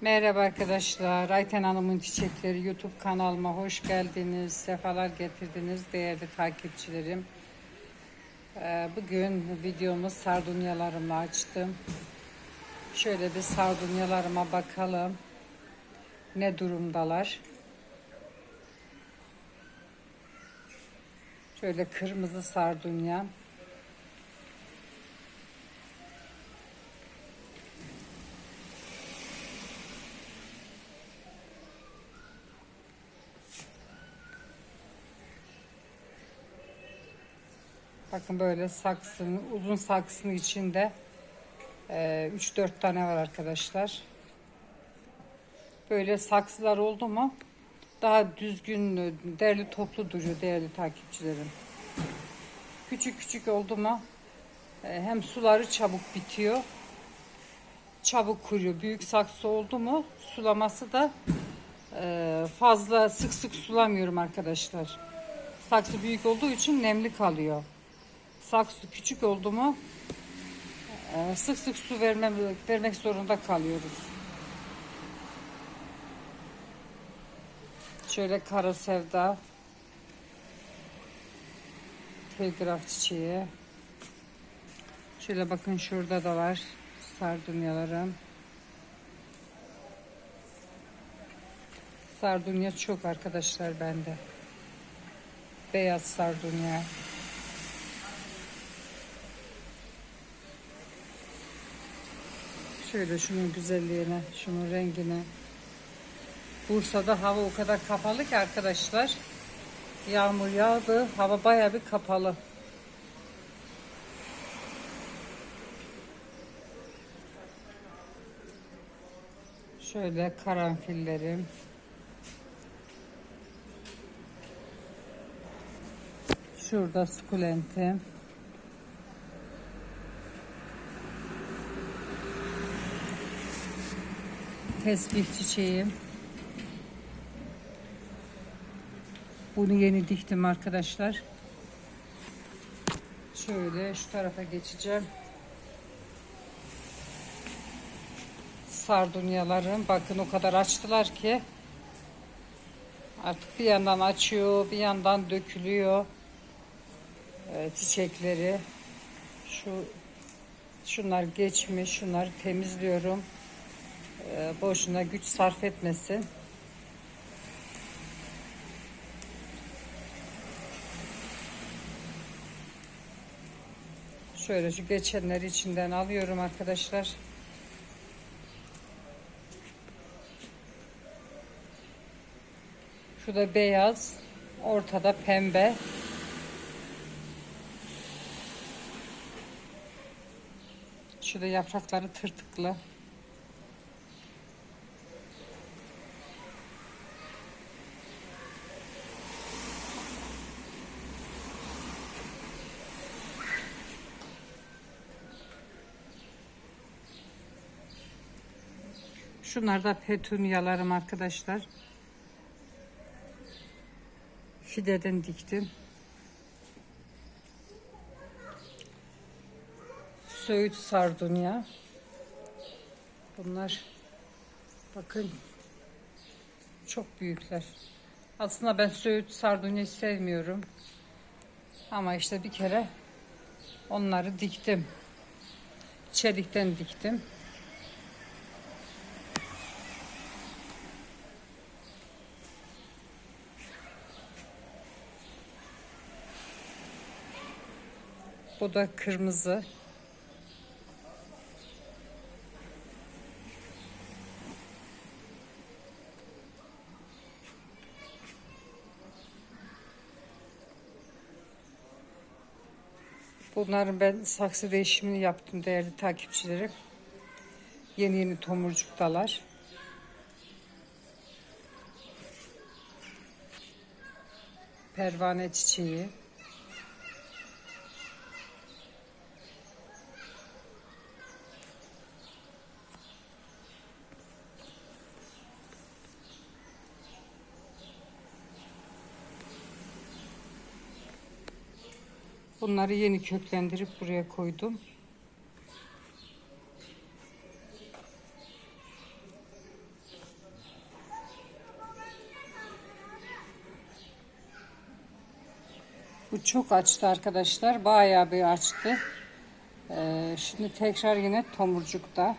Merhaba arkadaşlar. Ayten Hanım'ın Çiçekleri YouTube kanalıma hoş geldiniz. Sefalar getirdiniz değerli takipçilerim. Ee, Bugün videomu sardunyalarımla açtım. Şöyle bir sardunyalarıma bakalım. Ne durumdalar? Şöyle kırmızı sardunya. Bakın böyle saksının, uzun saksının içinde e, 3-4 tane var arkadaşlar. Böyle saksılar oldu mu daha düzgün, derli toplu duruyor değerli takipçilerim. Küçük küçük oldu mu e, hem suları çabuk bitiyor, çabuk kuruyor. Büyük saksı oldu mu sulaması da e, fazla sık sık sulamıyorum arkadaşlar. Saksı büyük olduğu için nemli kalıyor saksı küçük oldu mu e, sık sık su vermem, vermek zorunda kalıyoruz. Şöyle kara sevda telgraf çiçeği. Şöyle bakın şurada da var sardunyalarım sardunya çok arkadaşlar bende. Beyaz sardunya Şöyle şunun güzelliğine, şunun rengine. Bursa'da hava o kadar kapalı ki arkadaşlar. Yağmur yağdı. Hava baya bir kapalı. Şöyle karanfillerim. Şurada sukulentim. Tesbih çiçeğim. Bunu yeni diktim arkadaşlar. Şöyle şu tarafa geçeceğim. Sardunyalarım bakın o kadar açtılar ki artık bir yandan açıyor bir yandan dökülüyor ee, çiçekleri şu şunlar geçmiş şunları temizliyorum boşuna güç sarf etmesin. Şöyle şu geçenleri içinden alıyorum arkadaşlar. Şu da beyaz, ortada pembe. Şu da yaprakları tırtıklı. Şunlar da petunyalarım arkadaşlar. Fideden diktim. Söğüt sardunya. Bunlar bakın çok büyükler. Aslında ben söğüt sardunyayı sevmiyorum. Ama işte bir kere onları diktim. Çelikten diktim. Bu da kırmızı. Bunların ben saksı değişimini yaptım değerli takipçilerim. Yeni yeni tomurcuktalar. Pervane çiçeği. Bunları yeni köklendirip buraya koydum. Bu çok açtı arkadaşlar. Bayağı bir açtı. Ee, şimdi tekrar yine tomurcukta.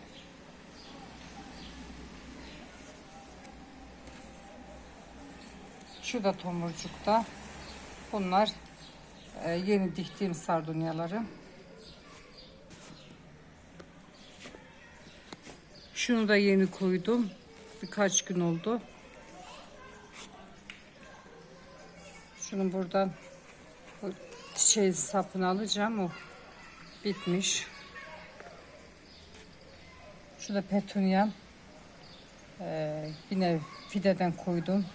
Şu da tomurcukta. Bunlar e, yeni diktiğim sardunyalarım. Şunu da yeni koydum. Birkaç gün oldu. Şunu buradan bu şey sapını alacağım. O bitmiş. Şu da petunyam. Ee, yine fideden koydum.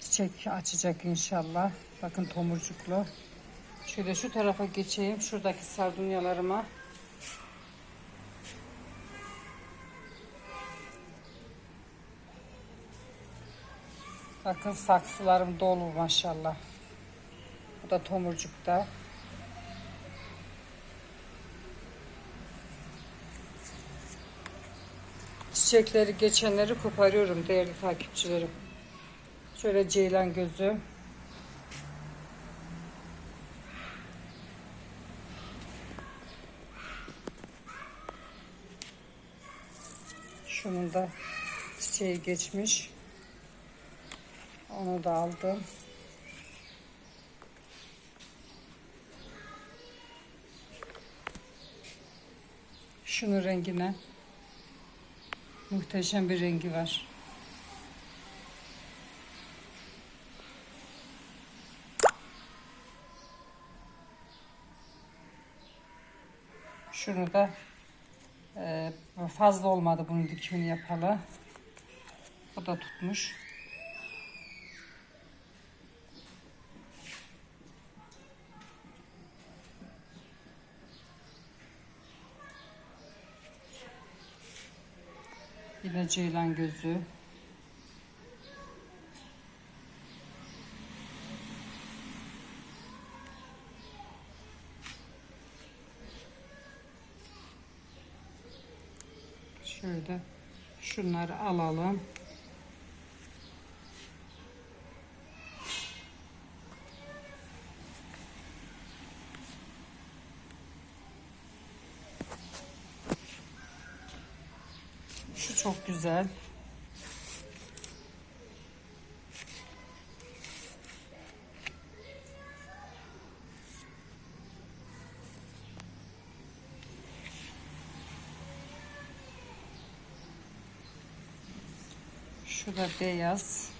Çiçek açacak inşallah. Bakın tomurcuklu. Şöyle şu tarafa geçeyim. Şuradaki sardunyalarıma. Bakın saksılarım dolu maşallah. Bu da tomurcukta. Çiçekleri geçenleri koparıyorum değerli takipçilerim. Şöyle ceylan gözü. Şunun da çiçeği geçmiş. Onu da aldım. Şunun rengine muhteşem bir rengi var. Şunu da e, fazla olmadı bunun dikimini yapalı. O da tutmuş. Yine ceylan gözü. Şöyle şunları alalım. Şu çok güzel. Şu da beyaz.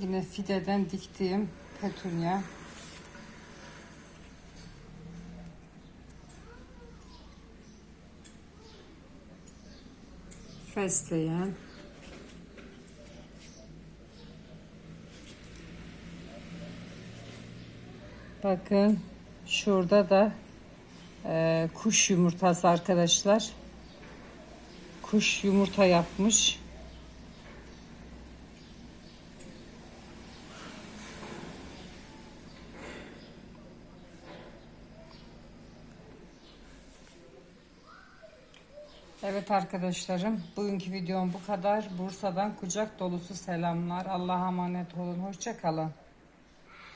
Yine fideden diktiğim petunya. Fesleğen. Bakın şurada da e, kuş yumurtası arkadaşlar. Kuş yumurta yapmış. Evet arkadaşlarım, bugünkü videom bu kadar. Bursa'dan kucak dolusu selamlar. Allah'a emanet olun. Hoşça kalın.